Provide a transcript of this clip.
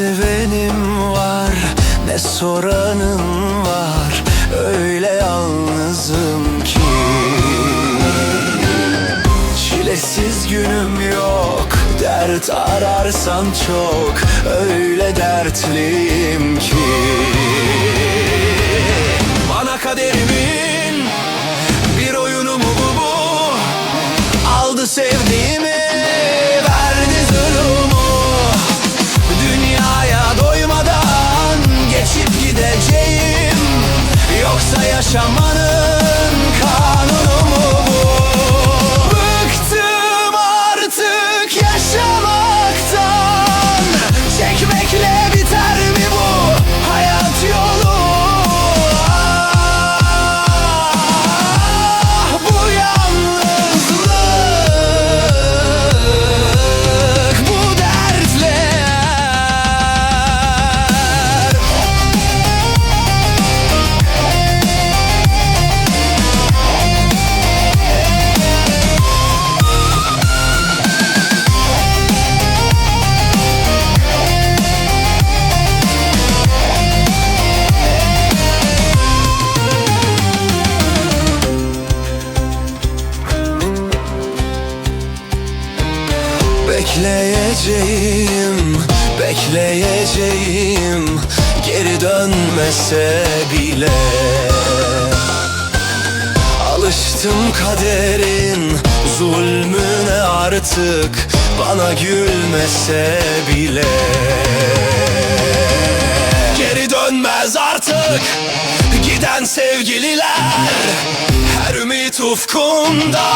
sevenim var ne soranım var Öyle yalnızım ki. Çilesiz günüm yok Dert ararsan çok Öyle dertliyim ki 什么？Bekleyeceğim, bekleyeceğim. Geri dönmese bile. Alıştım kaderin zulmüne artık. Bana gülmese bile. Geri dönmez artık. Giden sevgililer. Her ümit ufkunda